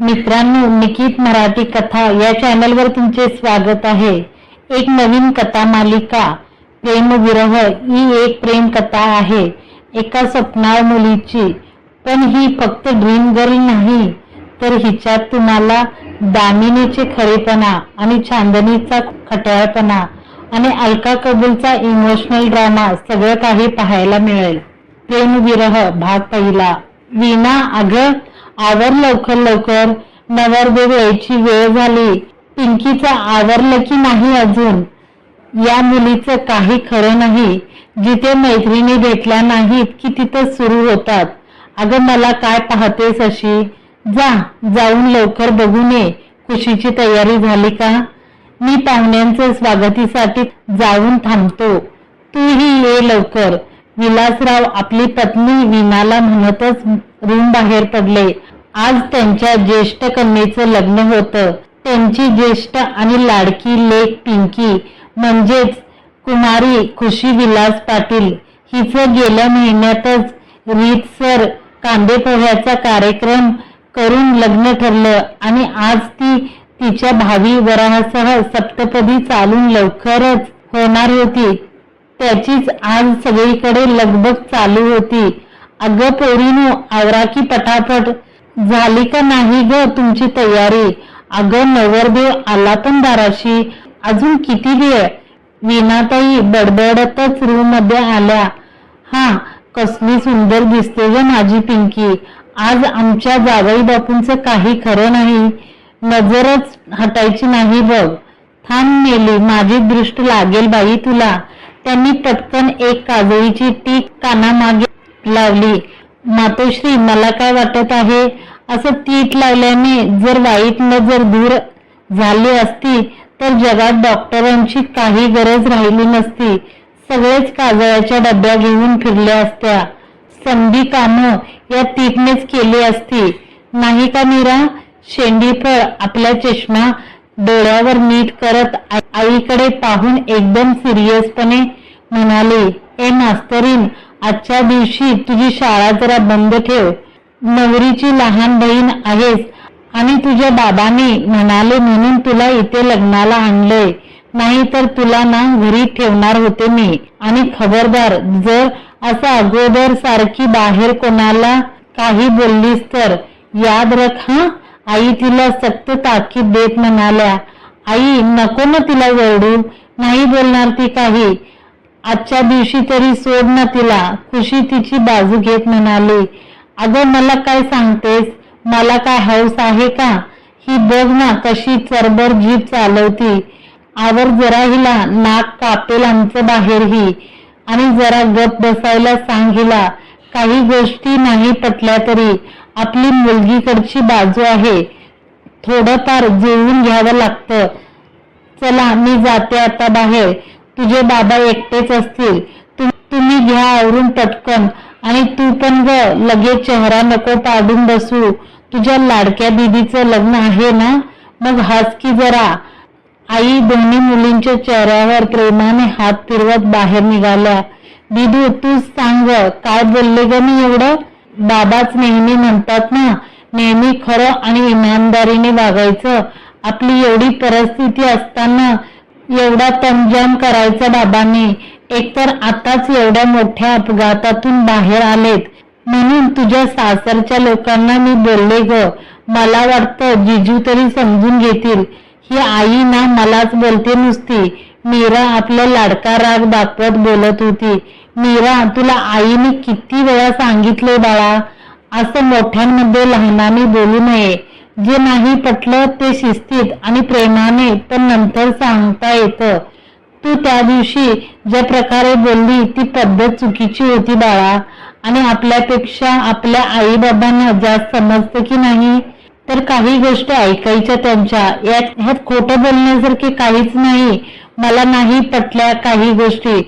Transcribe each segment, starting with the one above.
मित्रांनो निकित मराठी कथा या चॅनलवर तुमचे स्वागत आहे. एक नवीन कथा मालिका प्रेमविरह ही एक प्रेम कथा आहे. एका स्वप्नाळ मुलीची पण ही फक्त ड्रीम गर्ल नाही तर हिच्यात तुम्हाला दामिनीचे खरेपणा आणि चांदणीचा खट्याळपणा आणि अलका कबूलचा इमोशनल ड्रामा सगळं काही पाहायला मिळेल. प्रेमविरह भाग पहिला. वीणा अगं आवर लवकर लवकर. नवरदेव यायची वेळ झाली. पिंकीचं आवरलं की नाही अजून? या मुलीचं काही खरं नाही. जिथे मैत्रिणी भेटल्या नाहीत की तिथं सुरू होतात. अगं मला काय पाहतेस अशी? जा जाऊन लवकर बघून ये खुशीची तयारी झाली का? मी पाहुण्यांच्या स्वागतीसाठी जाऊन थांबतो. तूही ये लवकर. विलासराव आपली पत्नी विनाला म्हणतच रूम बाहेर पडले. आज त्यांच्या ज्येष्ठ कन्येचं लग्न होतं. त्यांची ज्येष्ठ आणि लाडकी लेक पिंकी म्हणजेच कुमारी खुशी विलास पाटील हिचं गेल्या महिन्यातच रीतसर कांदे पोह्याचा कार्यक्रम करून लग्न ठरलं आणि आज ती तिच्या भावी वराहासह सप्तपदी चालून लवकरच होणार होती. त्याचीच आज सगळीकडे लगबग चालू होती. अगं पोरीनो आवरा की पटापट. झाली का नाही ग तुमची तयारी? अगं नवरदेव आला पण दाराशी. अजून किती वेळ? विनाताई बडबडतच रूममध्ये आल्या. हा कसली सुंदर दिसते ग माझी पिंकी. आज आमच्या जावई बापूंचं काही खरं नाही. नजरच हटायची नाही बघ. थांब मेली माझी दृष्ट लागेल बाई तुला. त्यांनी पटकन एक काजळीची टीक कानामागे लावली. मातोश्री मला काय वाटत आहे? असं तीट लावल्याने जर वाईट नजर दूर झाली असती तर जगात डॉक्टरांची काही गरज राहिली नसती. सगळेच काजळाच्या डब्या घेऊन फिरल्या असत्या. संधी कामं या तीटनेच केली असती. नाही का मीरा? शेंडीफळ आपला चष्मा डोळ्यावर नीट करत आईकडे पाहून एकदम सिरियसपणे म्हणाले ए मास्तरीन आजच्या दिवशी तुझी शाळा जरा बंद ठेव. नवरीची लहान बहीण आहेस आणि तुझ्या बाबाने म्हणाले म्हणून तुला इथे लग्नाला आणलंय. नाही तर तुला ना घरी ठेवणार होते मी. आणि खबरदार जर असं अगोदर सारखी बाहेर कोणाला काही बोललीस तर याद रख हा? आई तिला सक्त ताकीद देत म्हणाल्या आई नको ना तिला वळडू. नाही बोलणार ती काही. आजच्या दिवशी तरी सोड ना तिला. खुशी तिची बाजू घेत म्हणाली अगं मला काय सांगतेस? मला काय हौस आहे का? ही बघ ना कशी चरबर जीप चालवती. आवर जरा हिला नाक कापेल आमचं बाहेरही. आणि जरा गप बसायला सांग हिला. काही गोष्टी नाही पटल्या तरी. आपली मुलगीकडची बाजू आहे. थोडंफार जुळवून घ्यावं लागतं. चला मी जाते आता बाहेर. तुझे बाबा एकटेच असतील. तुम्ही घ्या आवरून पटकन. आणि तू पण ग लगेच चेहरा नको पाडून बसू. तुझ्या लाडक्या दीदीचं लग्न आहे ना? मग हस की जरा. आई दोन्ही मुलींच्या चेहऱ्यावर प्रेमाने हात फिरवत बाहेर निघाल्या. दिदू तूच सांग काय बोलले ग मी एवढं? बाबाच नेहमी म्हणतात ना नेहमी खरं आणि इमानदारीने वागायचं. आपली एवढी परिस्थिती असताना एवढा तमजाम करायचा बाबांनी. एकतर आताच एवढ्या मोठ्या अपघातातून बाहेर आलेत. म्हणून तुझ्या सासरच्या लोकांना मी बोलले ग. मला वाटतं जिजू तरी समजून घेतील. ही आई ना मलाच बोलते नुसती. मीरा आपला लाडका राग दाखवत बोलत होती. मीरा तुला आईने किती वेळा सांगितले बाळा? असं मोठ्यांमध्ये लहानाने बोलू नये. जे नाही पटलं ते शिस्तीत आणि प्रेमाने पण नंतर सांगता येतं. तू त्या दिवशी ज्या प्रकारे बोलली ती पद्धत चुकीची होती बाळा. आणि आपल्यापेक्षा आपल्या आई बाबांना जास्त समजतं की नाही? तर काही गोष्टी ऐकायच्या त्यांच्या. यात ह्यात खोटं बोलण्यासारखे काहीच नाही. मला नाही पटल्या काही गोष्टी.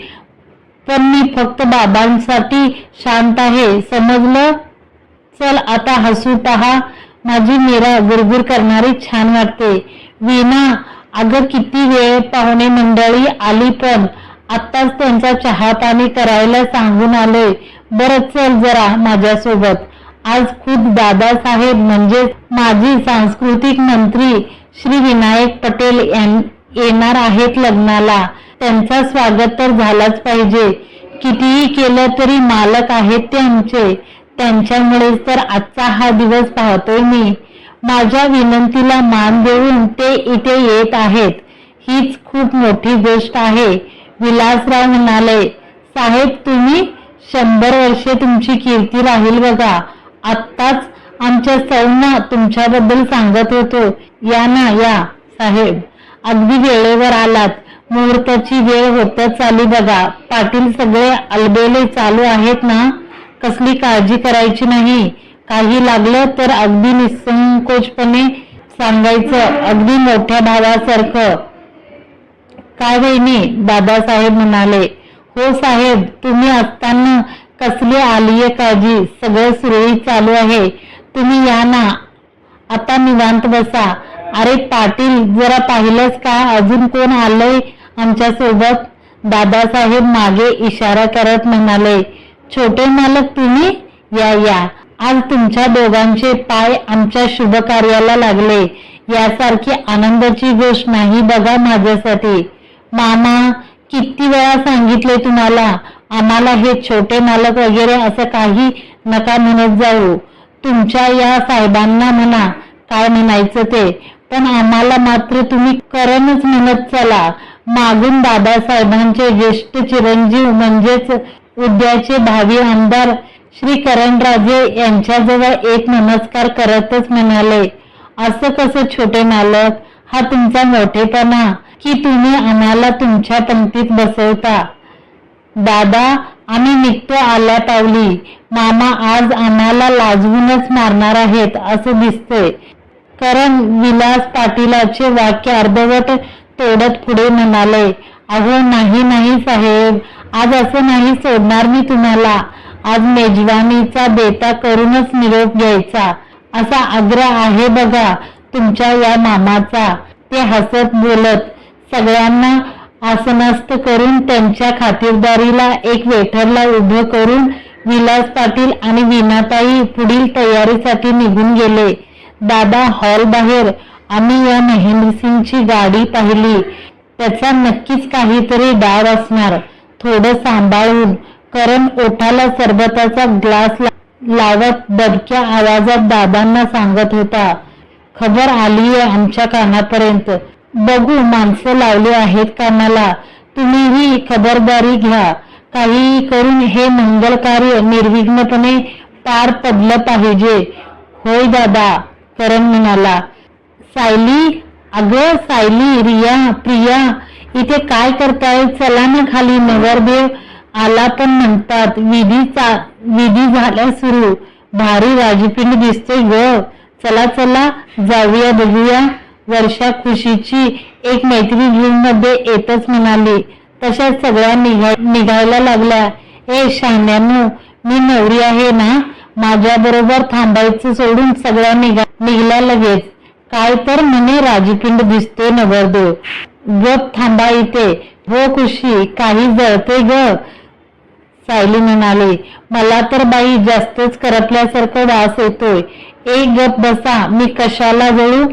पण मी फक्त बाबांसाठी शांत आहे. समजलं? चल आता हसू पहा. माझी मीरा गुरगुर करणारी छान वाटते. वीणा अगं किती वेळ पाहुणे मंडळी आली पण आत्ताच त्यांचा चहा पाणी करायला सांगून आलोय बरं चल जरा माझ्यासोबत. आज खुद दादासाहेब म्हणजेच माजी सांस्कृतिक मंत्री श्री विनायक पटेल येणार आहेत लग्नाला. त्यांचा स्वागत तर झालाच पाहिजे. कितीही केलं तरी मालक आहेत ते आमचे. त्यांच्यामुळेच तर आजचा हा दिवस पाहतोय मी. माझ्या विनंतीला मान देऊन ते इथे येत आहेत. हीच खूप मोठी गोष्ट आहे. विलासराव म्हणाले साहेब तुम्ही शंभर वर्षे तुमची कीर्ती राहील बघा. आत्ताच आमच्या सौना तुमच्याबद्दल सांगत होतो. या ना या साहेब. अगदी वेळेवर आलात. मुहूर्ताची वेळ होतच आली बघा. पाटील सगळे अलबेले चालू आहेत ना? कसली काळजी करायची नाही. काही लागलं तर अगदी निसंकोचपणे सांगायचं अगदी मोठ्या भावासारखं. काय बहिणी दादासाहेब म्हणाले. हो साहेब तुम्ही असताना कसली आलीये काळजी? सगळं सुरळीत चालू आहे. तुम्ही या ना. आता निवांत बसा. अरे पाटील जरा पाहिलंच का? अजून कोण आलंय आमच्यासोबत दादासाहेब मागे इशारा करत म्हणाले. छोटे मालक तुम्ही या या. आज तुमच्या दोघांचे पाय आमच्या शुभ कार्याला लागले. यासारखी आनंदाची गोष्ट नाही बघा माझ्यासाठी. मामा किती वेळा सांगितले तुम्हाला आम्हाला हे छोटे मालक वगैरे असं काही नका म्हणत जाऊ. तुमच्या या साहेबांना म्हणा काय म्हणायचं ते. पण आम्हाला मात्र तुम्ही करणच म्हणत चला. मागून दादासाहेबांचे ज्येष्ठ चिरंजीव म्हणजेच उद्याचे भावी आमदार श्री करणराजे यांच्याजवळ एक नमस्कार करतच म्हणाले असं कसं छोटे मालक हा तुमचा मोठेपणा की तुम्ही आम्हाला तुमच्या पंक्तीत बसवता? दादा आम्ही निघतो आल्या पावली मामा आज आम्हाला लाजवूनच मारणार आहेत असं दिसतंय. करण विलास पाटीलाचे वाक्य अर्धवट तोडत पुढे म्हणाले अहो नाही नाही साहेब आज असं नाही सोडणार मी तुम्हाला. आज मेजवानीचा बेता करूनच निरोप घ्यायचा. असा आग्रह आहे बघा तुमच्या या मामाचा. ते हसत बोलत सगळ्यांना आसनस्थ करून त्यांच्या खातिरदारीला एक वेठरला उभं करून विलास पाटील आणि विनाताई पुढील तयारीसाठी निघून गेले. दादा हॉल बाहेर आम्ही या महेंद्रसिंगची गाडी पाहिली. त्याचा नक्कीच काहीतरी डाव असणार. थोडं सांभाळून करण ओठाला सरबताचा ग्लास ला- लावत दबक्या आवाजात दादांना सांगत होता खबर आलीये आमच्या कानापर्यंत. बघू माणसं लावली आहेत कानाला तुम्हीही खबरदारी घ्या. काहीही करून हे मंगल कार्य निर्विघ्नपणे पार पडलं पाहिजे. होय दादा करण म्हणाला. सायली अगं सायली रिया प्रिया इथे काय करताय? चला ना खाली नवरदेव आला पण म्हणतात विधी चा विधी झाल्या सुरू. भारी राजपिंड दिसतोय ग. चला चला जाऊया बघूया. वर्षा खुशीची एक मैत्री घेऊन मध्ये येतच म्हणाली. तशा सगळ्या निघा निघायला लागल्या. ए शाण्यानो मी नवरी आहे ना? माझ्या बरोबर थांबायचं सोडून सगळ्या निघा निघल्या लगेच. काय तर म्हणे राजपिंड दिसतोय नवरदेव गप थांबा इथे. हो खुशी काही जळते ग. सायली म्हणाले मला तर बाई जास्तच करपल्यासारखं वास येतोय. एक गप बसा मी कशाला जळू?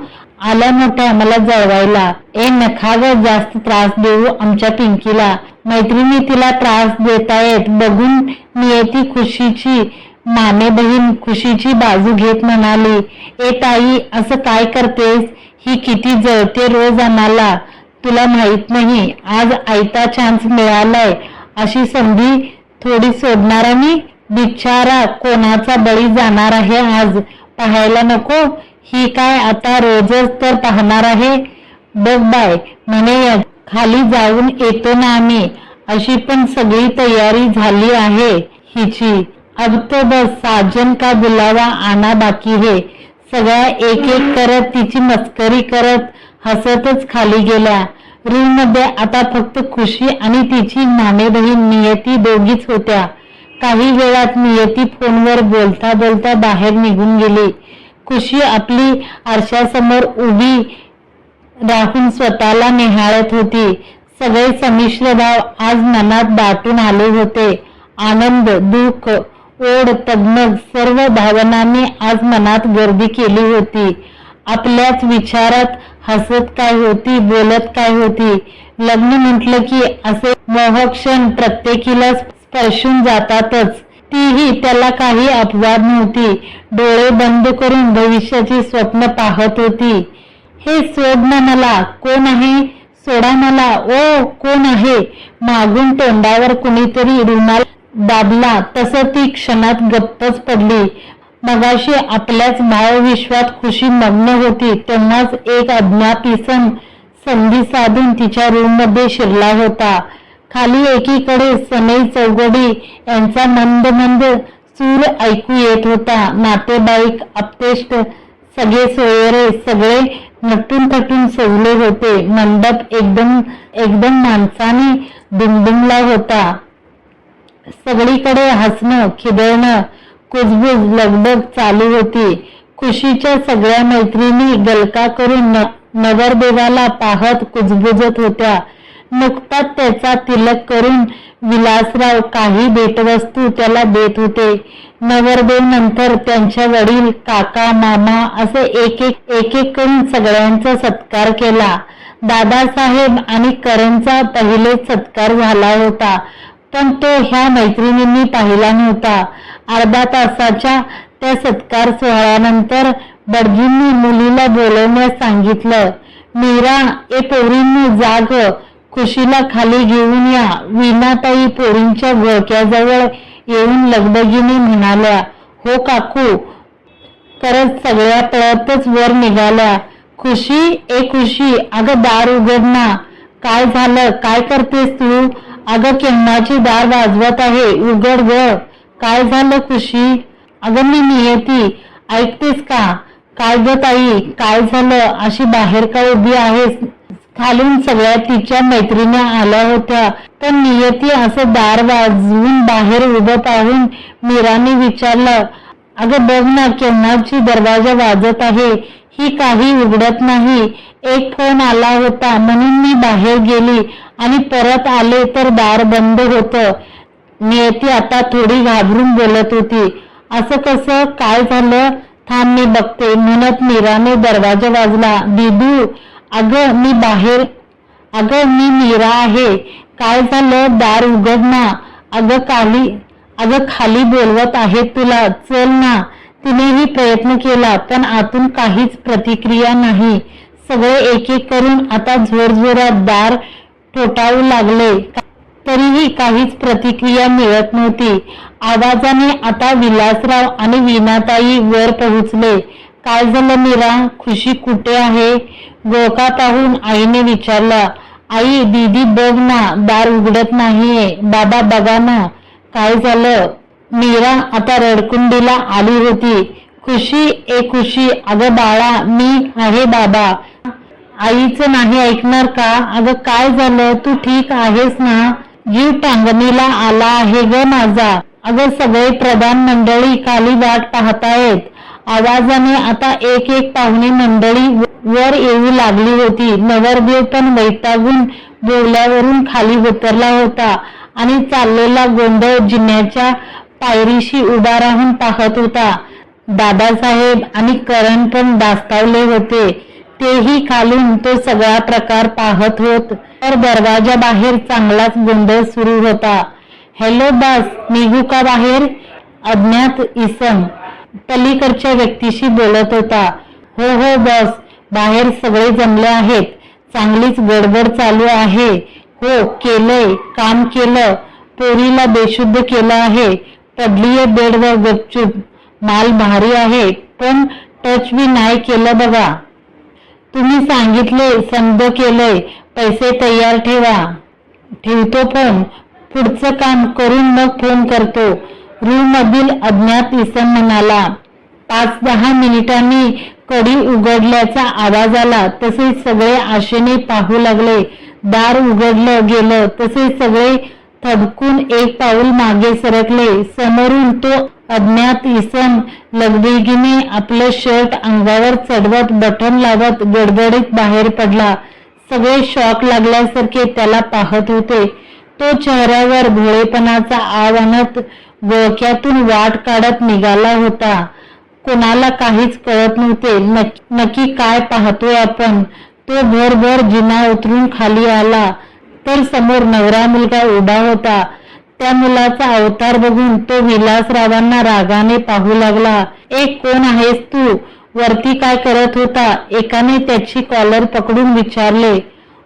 आल्या मोठ्या मला जळवायला. ए नखा ग जास्त त्रास देऊ आमच्या पिंकीला. मैत्रिणी तिला त्रास देतायत. बघून नियती खुशीची. माने बहीण खुशीची बाजू घेत म्हणाली ए ताई असं काय करतेस? ही किती जळते रोज आम्हाला. तुला माहीत नाही आज आयता चान्स मिळालाय. अशी संधी थोडी सोडणार मी बिचारा कोणाचा बळी जाणार आहे आज? पाहायला नको. ही काय आता रोजच तर पाहणार आहे? बघ बाय म्हणे खाली जाऊन येतो ना आम्ही. अशी पण सगळी तयारी झाली आहे हिची. अब तो बस साजन का बुलावा आना बाकी हे. सगळ्या एक एक करत तिची मस्करी करत हसतच खाली गेल्या. रूममध्ये आता फक्त खुशी आणि तिची मामे बहीण नियती दोघीच होत्या. काही वेळात नियती फोनवर बोलता बोलता बाहेर निघून गेली. खुशी आपली आरशासमोर उभी राहून स्वतःला निहाळत होती. सगळे संमिश्र भाव आज मनात दाटून आले होते. आनंद दुःख ओढ तज्ञ सर्व भावनांनी आज मनात गर्दी केली होती. आपल्याच विचारात हसत काय होती बोलत काय होती? लग्न म्हटलं की असे मोहक्षण प्रत्येकीला स्पर्शून जातातच. तीही त्याला काही अपवाद नव्हती. डोळे बंद करून भविष्याची स्वप्न पाहत होती. हे सोड ना मला कोण आहे? सोडा मला ओ कोण आहे? मागून तोंडावर कुणीतरी रुमाल दाबला. तसं ती क्षणात गप्पच पडली. मगाशी आपल्याच भावविश्वात खुशी मग्न होती तेव्हाच एक अज्ञात इसम संधी साधून तिच्या रूममध्ये शिरला होता. खाली एकीकडे सनई चौघडी यांचा मंद मंद सूर ऐकू येत होता. नातेबाईक अपतेष्ट सगळे सोयरे सगळे नटून थटून सजले होते. मंडप एकदम एकदम माणसाने दुमदुमला होता. सगळीकडे हसणं खिदळणं कुजबुज लगबग चालू होती. खुशीच्या सगळ्या मैत्रिणी गलका करून न- नगरदेवाला पाहत कुजबुजत होत्या. नुकताच त्याचा तिलक करून विलासराव काही भेटवस्तू त्याला देत होते. नगरदेव नंतर त्यांच्या वडील काका मामा असे एक एक एक एक करून सगळ्यांचा सत्कार केला. दादासाहेब आणि करणचा पहिले सत्कार झाला होता. पण तो ह्या मैत्रिणींनी पाहिला नव्हता. अर्धा तासाच्या त्या सत्कार सोहळ्यानंतर बडजींनी मुलीला बोलवण्यास सांगितलं. मीरा ए पोरींनी जाग. खुशीला खाली घेऊन या. विनाताई पोरींच्या घोक्याजवळ येऊन लगबगीने म्हणाल्या हो काकू. करत सगळ्या पळतच वर निघाल्या. खुशी ए खुशी अगं दार उघड ना. काय झालं? काय करतेस तू? अगं केव्हाची दार वाजवत आहे. उघड ग. काय झालं खुशी अगं मी नियती ऐकतेस का? काय ग ताई काय झालं? अशी बाहेर का उभी आहेस? खालून सगळ्या तिच्या मैत्रिणी आल्या होत्या. तर नियती असं दार वाजवून बाहेर उभं पाहून मीराने विचारलं अगं बघ ना केन्नाची दरवाजा वाजत आहे. ही काही उघडत नाही. एक फोन आला होता. म्हणून मी बाहेर गेली आणि परत आले तर दार बंद होतं. नियती आता थोडी घाबरून बोलत होती. असं कसं? काय झालं? थांब मी बघते. म्हणत मीराने दरवाजा वाजला. दिदू अगं मी बाहेर. अगं मी मीरा आहे. काय झालं? दार उघड ना. अगं खाली अगं खाली बोलवत आहे तुला. चल ना. तिनेही प्रयत्न केला पण आतून काहीच प्रतिक्रिया नाही. सगळे एक एक करून आता जोरजोरात दार ठोठावू लागले. तरीही काहीच प्रतिक्रिया मिळत नव्हती. आवाजाने आता विलासराव आणि विनाताई वर पोहोचले. काय झालं मीरा? खुशी कुठे आहे? गोका पाहून आईने विचारला आई दीदी बघ ना दार उघडत नाहीये. बाबा बघा ना काय झालं? मीरा आता रडकुंडीला आली होती. खुशी ए खुशी अगं बाळा मी आहे बाबा. आईचं नाही ऐकणार का? अगं काय झालं? तू ठीक आहेस ना? जीव टांगणीला आला आहे ग माझा. अगं सगळे प्रधान मंडळी खाली वाट पाहतायत. आवाजाने आता एक एक पाहुणे मंडळी वर येऊ लागली होती. नवरदेव पण वैतागून बोवल्यावरून खाली उतरला होता आणि चाललेला गोंधळ जिन्याच्या पायरीशी उभा राहून पाहत होता. दादासाहेब आणि करण पण दास्तावले होते. तेही खालून तो सगळा प्रकार पाहत होत तर दरवाजा बाहेर चांगलाच गोंधळ सुरू होता. हॅलो दास निघू का बाहेर? अज्ञात इसम पलीकडच्या व्यक्तीशी बोलत होता. हो हो बस बाहेर सगळे जमले आहेत. चांगलीच गडबड चालू आहे. हो केलंय काम केलं. पोरीला बेशुद्ध केलं आहे. पडलीये बेडवर गपचूप. माल भारी आहे पण टच बी नाही केलं बघा. तुम्ही सांगितले समज केलंय. पैसे तयार ठेवा. ठेवतो फोन पुढचं काम करून मग फोन करतो. रूम मधील अज्ञात इसम म्हणाला पाच दहा मिनिटांनी कडी उघडल्याचा आवाज आला तसेच सगळे आशेने पाहू लागले. दार उघडलं गेलं तसेच सगळे थबकून एक पाऊल मागे सरकले. समोरून तो अज्ञात इसम लगबेगीने आपलं शर्ट अंगावर चढवत बटन लावत गडबडीत बाहेर पडला. सगळे शॉक लागल्यासारखे त्याला पाहत होते. तो चेहऱ्यावर भोळेपणाचा आव आणत गोळक्यातून वाट काढत निघाला होता. कोणाला काहीच कळत नव्हते. नक्की काय पाहतोय आपण? तो भरभर जिना उतरून खाली आला. तर समोर नवरा मुलगा उभा होता. त्या मुलाचा अवतार बघून तो विलासरावांना रागाने पाहू लागला. एक कोण आहेस तू? वरती काय करत होता? एकाने त्याची कॉलर पकडून विचारले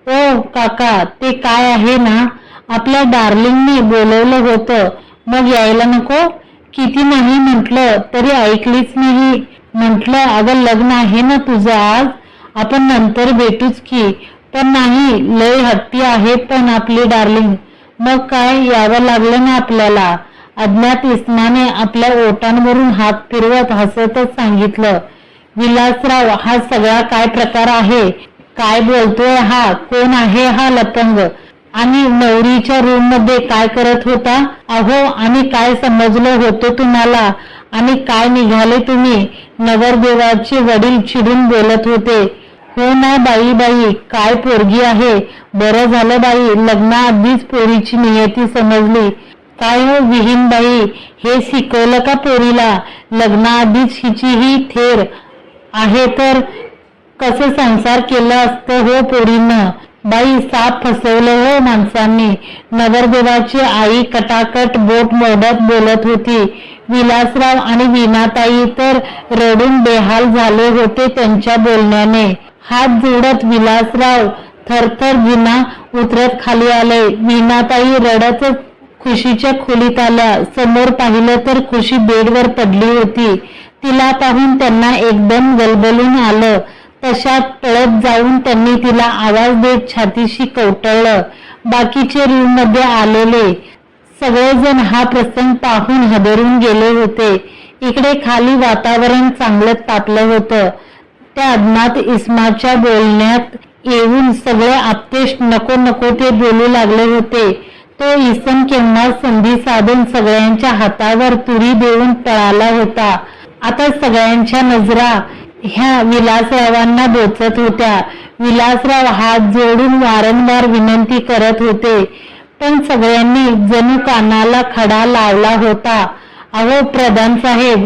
ओ काका ते काय आहे ना? आपल्या डार्लिंगने बोलवलं होतं. मग यायला नको? किती नाही म्हटलं तरी ऐकलीच नाही. म्हटलं अगं लग्न आहे ना तुझं आज? आपण नंतर भेटूच की. पण नाही लय हट्टी आहे पण आपली डार्लिंग मग काय यावं लागलं ना आपल्याला? अज्ञात इस्माने आपल्या ओटांवरून हात फिरवत हसतच सांगितलं विलासराव हा सगळा काय प्रकार आहे? काय बोलतोय हा? कोण आहे हा लपंग? आणि नवरीच्या रूममध्ये काय करत होता? अहो आणि काय समजलं होतं तुम्हाला? आणि काय निघाले तुम्ही? नवरदेवाचे वडील चिडून बोलत होते. हो ना बाई बाई? काय पोरगी आहे? बरं झालं बाई लग्नाआधीच पोरीची नियती समजली. काय हो विहीन बाई? हे शिकवलं का पोरीला? लग्नाआधीच हिची ही थेर. आहे तर कसं संसार केलं असतं हो पोरीनं? बाई साप फसवलं हो माणसांनी. नगरदेवाची आई कटाकट बोट मोडत बोलत होती. विलासराव आणि विनाताई तर रडून बेहाल झाले होते त्यांच्या बोलण्याने. हात जोडत विलासराव थरथर विना उतरत खाली आले. विनाताई रडतच खुशीच्या खोलीत आल्या. समोर पाहिलं तर खुशी बेडवर पडली होती. तिला पाहून त्यांना एकदम गलबलून आलं. तशात पळत जाऊन त्यांनी तिला आवाज देत छातीशी कवटळलं. बाकीचे रूममध्ये आलेले सगळेजण हा प्रसंग पाहून हदरून गेले होते. इकडे खाली वातावरण चांगलं तापलं होतं. त्या अज्ञात इस्माच्या बोलण्यात येऊन सगळे आपतेश नको नको ते बोलू लागले होते. तो इसम केव्हा संधी साधून सगळ्यांच्या हातावर तुरी देऊन पळाला होता. आता सगळ्यांच्या नजरा ह्या विलासरावांना बोचत होत्या. विलासराव हात जोडून वारंवार विनंती करत होते. पण सगळ्यांनी जणू कानाला खडा लावला होता. अहो प्रधान साहेब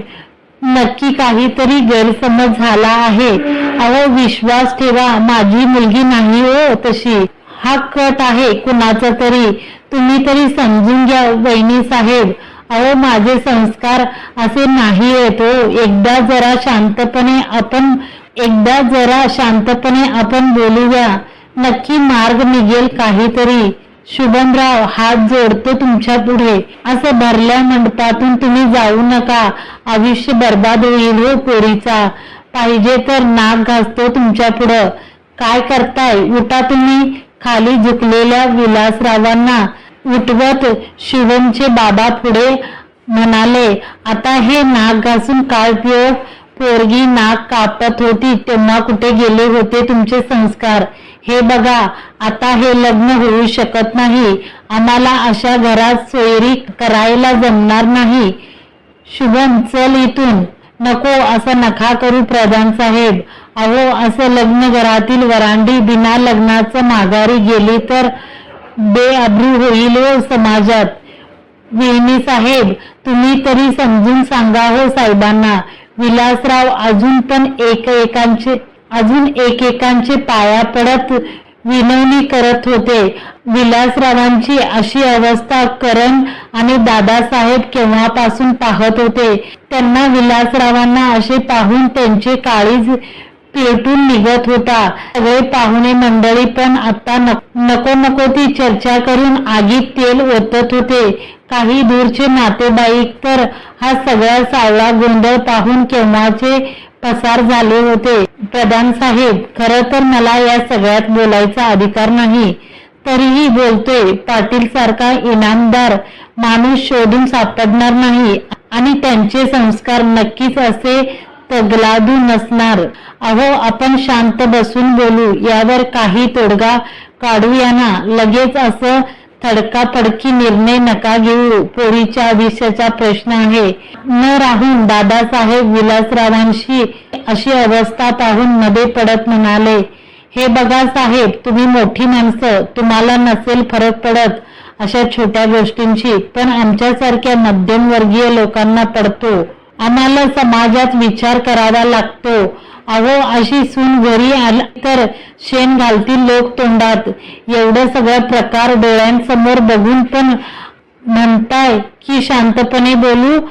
नक्की काहीतरी गैरसमज झाला आहे. अहो विश्वास ठेवा माझी मुलगी नाही हो तशी. हा कट आहे कुणाचा तरी. तुम्ही तरी समजून घ्या वहिनी साहेब. अहो माझे संस्कार असे नाही येतो एकदा जरा शांतपणे आपण एकदा जरा शांतपणे आपण बोलूया. नक्की मार्ग निघेल काहीतरी. शुभमराव हात जोडतो तुमच्यापुढे. असं भरल्या मंडपातून तुम्ही जाऊ नका. आयुष्य बर्बाद होईल हो पोरीचा. पाहिजे तर नाक घासतो तुमच्या पुढं. काय करताय? उठा तुम्ही. खाली झुकलेल्या विलासरावांना उठवत शिवमचे बाबा पुढे म्हणाले आता हे नाक घासून काय उपयोग? पोरगी नाक कापत होती तेव्हा कुठे गेले होते तुमचे संस्कार? हे बघा आता हे लग्न होऊ शकत नाही. आम्हाला अशा घरात सोयरी करायला जमणार नाही. शुभम चल इथून. नको असं नखा करू प्रधान साहेब. अहो असं लग्न घरातील वरांडी बिना लग्नाचं माघारी गेली तर बेआब्रू होईल हो समाजात. वेणी साहेब तुम्ही तरी समजून सांगा हो साहेबांना. विलासराव अजून पण एक एकांचे अजून एकेकांचे पाया पडत विनवणी करत होते. विलासरावांची अशी अवस्था करण आणि दादासाहेब केव्हापासून पाहत होते त्यांना विलासरावांना असे पाहून त्यांचे काळीज पेटून निघत होता. सगळे पाहुणे मंडळी पण आता नको नको ती चर्चा करून आगीत तेल ओतत होते. काही दूरचे नातेबाईक तर हा सगळा सावळा गोंधळ पाहून केव्हाचे पसार झाले होते. प्रधान साहेब खर तर मला या सगळ्यात बोलायचा अधिकार नाही. तरीही बोलतोय पाटील सारखा इनामदार माणूस शोधून सापडणार नाही. आणि त्यांचे संस्कार नक्कीच असे तगलादू नसणार. अहो आपण शांत बसून बोलू. यावर काही तोडगा काढूया ना लगेच असं तडकापडकी निर्णय नका घेऊ. पोरीच्या आयुष्याचा प्रश्न आहे. न राहून दादासाहेब विलासरावांशी अशी अवस्था पाहून मध्ये पडत म्हणाले हे बघा साहेब तुम्ही मोठी माणसं. तुम्हाला नसेल फरक पडत अशा छोट्या गोष्टींची पण आमच्यासारख्या मध्यमवर्गीय लोकांना पडतो. आम्हाला समाजात विचार करावा लागतो. अहो अशी सून घरी आली तर शेण घालतील लोक तोंडात. एवढं सगळं प्रकार डोळ्यांसमोर बघून पण म्हणताय की शांतपणे बोलू?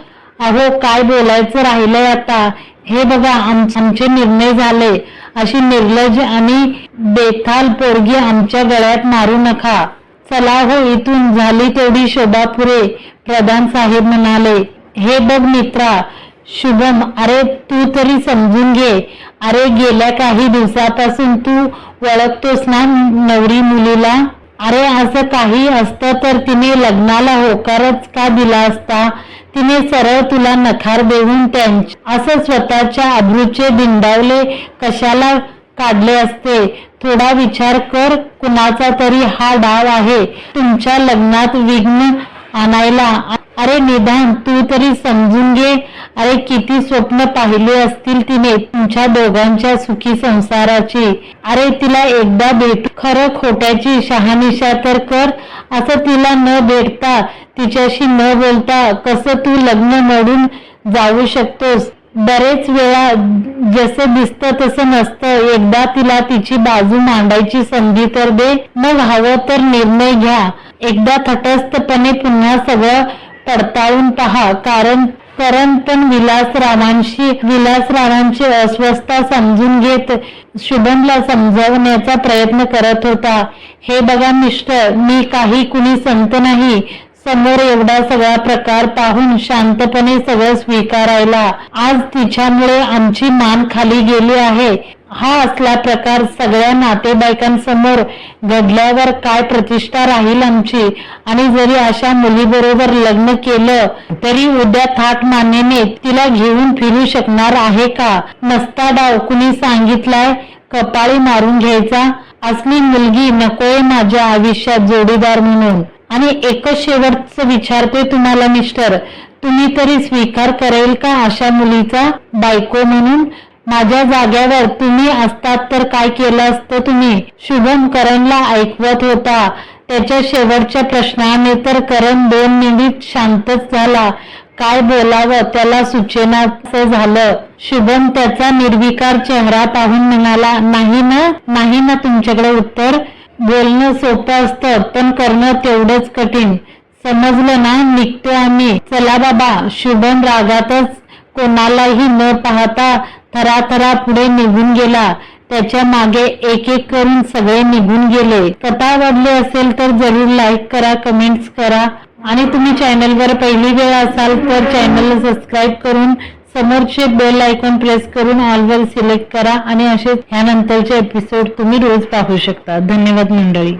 अहो काय बोलायचं राहिलंय आता? हे बघा आम- आमचे निर्णय झाले. अशी निर्लज आणि बेथाल पोरगी आमच्या गळ्यात मारू नका. चला हो इथून झाली तेवढी शोभा पुरे प्रधान साहेब म्हणाले. हे बघ मित्रा शुभम अरे तू तरी समजून घे. अरे गेल्या काही दिवसापासून तू ओळखतोस ना नवरी मुलीला? अरे असं काही असतं तर तिने लग्नाला होकारच का दिला असता? तिने सरळ तुला नकार देऊन त्यांच्या असं स्वतःच्या अब्रूचे बिंडावले कशाला काढले असते? थोडा विचार कर कुणाचा तरी हा डाव आहे. तुमच्या लग्नात विघ्न आणायला. अरे निदान तू तरी समजून घे. अरे किती स्वप्न पाहिले असतील तिने तुमच्या दोघांच्या सुखी संसाराची. अरे तिला एकदा भेट खरं खोट्याची शहानिशा तर कर. असं तिला न भेटता तिच्याशी न बोलता कसं तू लग्न मोडून जाऊ शकतोस? बरेच वेळा जसं दिसतं तसं नसतं. एकदा तिला तिची बाजू मांडायची संधी तर दे. मग हवं तर निर्णय घ्या. एकदा तटस्थपणे पुन्हा सगळं पडताळून पहा कारण करण पण विलासरावांशी विलासरावांची अस्वस्थता समजून घेत शुभमला समजवण्याचा प्रयत्न करत होता. हे बघा मिस्टर मी काही कुणी संत नाही. समोर एवढा सगळा प्रकार पाहून शांतपणे सगळं स्वीकारायला. आज तिच्यामुळे आमची मान खाली गेली आहे. हा असला प्रकार सगळ्या नातेवाईकांसमोर घडल्यावर काय प्रतिष्ठा राहील आमची? आणि जरी अशा मुलीबरोबर लग्न केलं तरी उद्या थाट मानेने तिला घेऊन फिरू शकणार आहे का? नसता डाव कुणी सांगितलाय कपाळी मारून घ्यायचा? असली मुलगी नकोय माझ्या आयुष्यात जोडीदार म्हणून. आणि एकच शेवटचं विचारते तुम्हाला मिस्टर. तुम्ही तरी स्वीकार करेल का अशा मुलीचा? बायको म्हणून? माझ्या जाग्यावर तुम्ही असतात तर काय केलं असतं तुम्ही? शुभम करणला ऐकवत होता. त्याच्या शेवटच्या प्रश्नाने तर करण दोन मिनिट शांतच झाला. काय बोलावं त्याला सुचेनाचं झालं. शुभम त्याचा निर्विकार चेहरा पाहून म्हणाला नाही ना नाही ना तुमच्याकडे उत्तर. बोलणं सोपं असतं पण करणं तेवढंच कठीण. समजलं ना निघतो आम्ही. चला बाबा. शुभम रागातच कोणालाही न पाहता थराथरा पुढे निघून गेला. त्याच्यामागे एक एक करून सगळे निघून गेले. कथा आवडली असेल तर जरूर लाईक करा कमेंट्स करा. आणि तुम्ही चॅनलवर पहिली वेळ असाल तर चॅनलला सबस्क्राईब करून समोरचे बेल आयकॉन प्रेस करून ऑलवर सिलेक्ट करा. आणि असे ह्यानंतरचे एपिसोड तुम्ही रोज पाहू शकता. धन्यवाद मंडळी.